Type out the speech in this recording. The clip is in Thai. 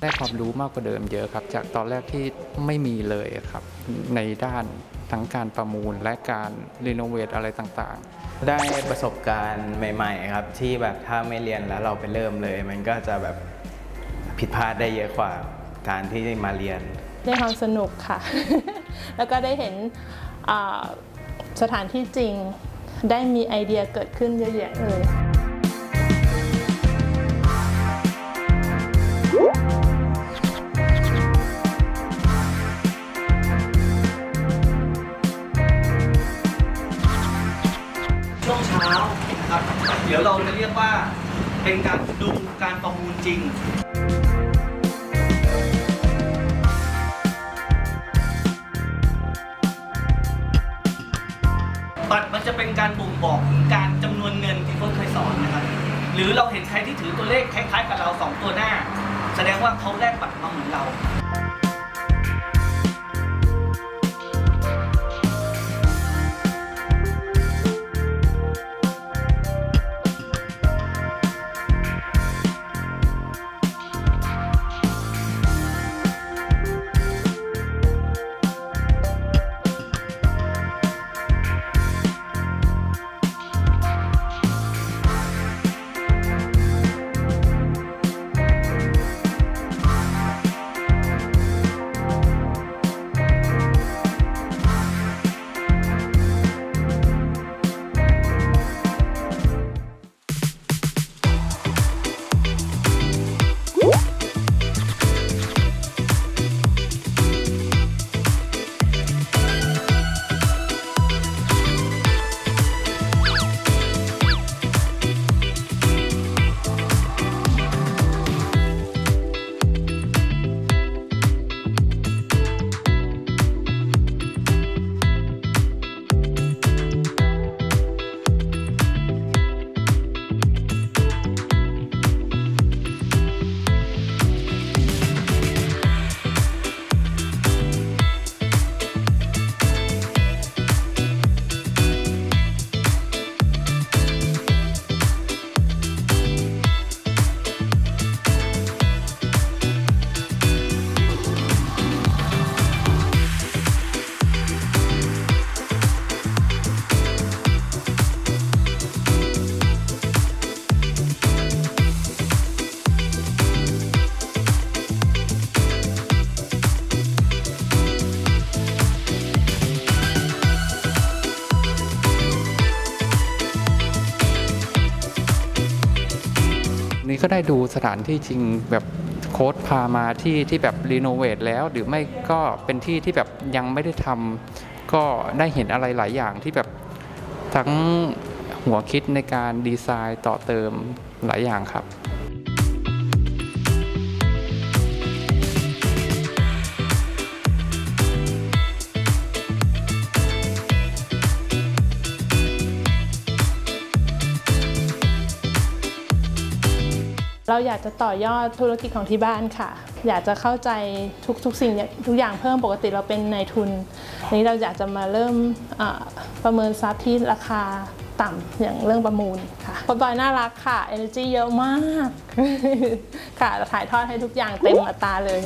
ได้ความรู้มากกว่าเดิมเยอะครับ จากตอนแรกที่ไม่มีเลยครับ ในด้านทั้งการประมูลและการรีโนเวทอะไรต่างๆ ได้ประสบการณ์ใหม่ ๆ ครับ ที่แบบถ้าไม่เรียนแล้วเราไปเริ่มเลย มันก็จะแบบผิดพลาดได้เยอะกว่าการที่มาเรียน ได้ความสนุกค่ะ แล้วก็ได้เห็นอ่าสถานที่จริง ได้มีไอเดียเกิดขึ้นเยอะแยะเลย ดี๋ยวเราจะเรียกว่าเป็นการดูการประมูลจริง บัตรมันจะเป็นการบ่งบอกถึงการจำนวนเงินที่เขาเคยสอนนะครับ หรือเราเห็นใครที่ถือตัวเลขคล้ายๆกับเราสองตัวหน้า แสดงว่าเขาแลกบัตรมาเหมือนเรา นี้ก็ได้ดูสถานที่จริงแบบโค้ดพามาที่ที่แบบรีโนเวทแล้ว หรือไม่ก็เป็นที่ที่แบบยังไม่ได้ทำก็ได้เห็นอะไรหลายอย่างที่แบบทั้งหัวคิดในการดีไซน์ต่อเติมหลายอย่างครับ เราอยากจะต่อยอดธุรกิจของที่บ้านค่ะ อยากจะเข้าใจทุกๆสิ่งทุกอย่างเพิ่มปกติเราเป็นนายทุนอันนี้เราอยากจะมาเริ่มอ่าประเมินทรัพย์ที่ราคาต่ำอย่างเรื่องประมูลค่ะคนบอยน่ารักค่ะ energy เยอะมาก ค่ะถ่ายทอดให้ทุกอย่างเต็มอัตราเลย